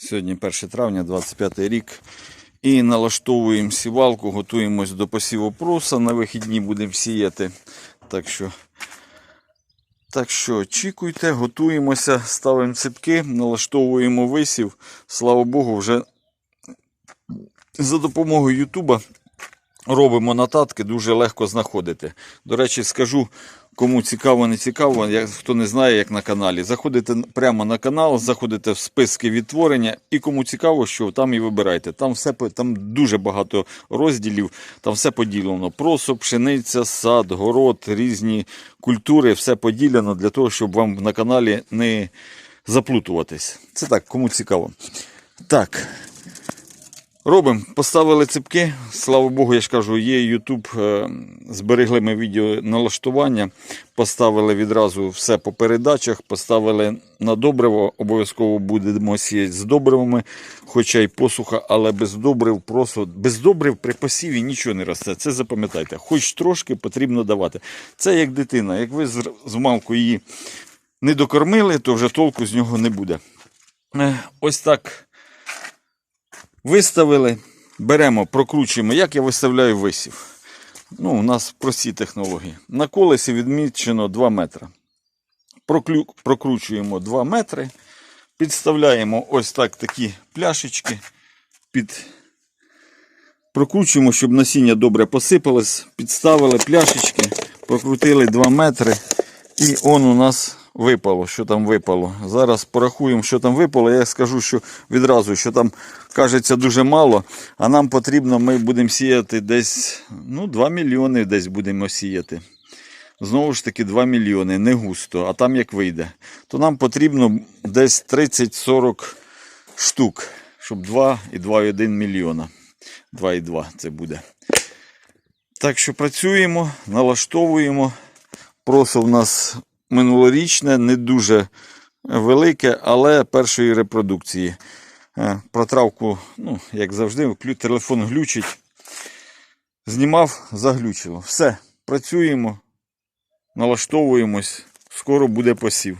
Сьогодні 1 травня, 25 рік. І налаштовуємо сівалку, готуємось до посіву проса. На вихідні будемо сіяти. Так що, так що очікуйте, готуємося, ставимо ципки, налаштовуємо висів. Слава Богу, вже за допомогою Ютуба робимо нотатки, дуже легко знаходити. До речі, скажу, кому цікаво, не цікаво, як, хто не знає, як на каналі. Заходите прямо на канал, заходите в списки відтворення, і кому цікаво, що там і вибирайте. Там все там дуже багато розділів, там все поділено. Просо, пшениця, сад, город, різні культури, все поділено для того, щоб вам на каналі не заплутуватись. Це так, кому цікаво. Так. Робимо, поставили ципки. Слава Богу, я ж кажу, є YouTube, е, зберегли ми відео налаштування, поставили відразу все по передачах, поставили на добриво, обов'язково будемо сіяти з добривами, хоча й посуха, але без добрив просто без добрив при посіві нічого не росте. Це запам'ятайте. Хоч трошки потрібно давати. Це як дитина. Як ви з, малку її не докормили, то вже толку з нього не буде. Е, Ось так. Виставили, беремо, прокручуємо. Як я виставляю висів? Ну, у нас прості технології. На колесі відмічено 2 метри. Проклю... Прокручуємо 2 метри. Підставляємо ось так такі пляшечки. Під... Прокручуємо, щоб насіння добре посипалось. Підставили пляшечки, прокрутили 2 метри. І он у нас випало. Що там випало? Зараз порахуємо, що там випало. Я скажу, що відразу, що там кажеться дуже мало, а нам потрібно, ми будемо сіяти десь ну, 2 мільйони десь будемо сіяти. Знову ж таки 2 мільйони, не густо, а там як вийде. То нам потрібно десь 30-40 штук, щоб 2 і 2,1 мільйона. 2,2 це буде. Так що працюємо, налаштовуємо. Просо в нас минулорічне, не дуже велике, але першої репродукції. Е, Протравку, ну, як завжди, телефон глючить. Знімав, заглючило. Все, працюємо, налаштовуємось. Скоро буде посів.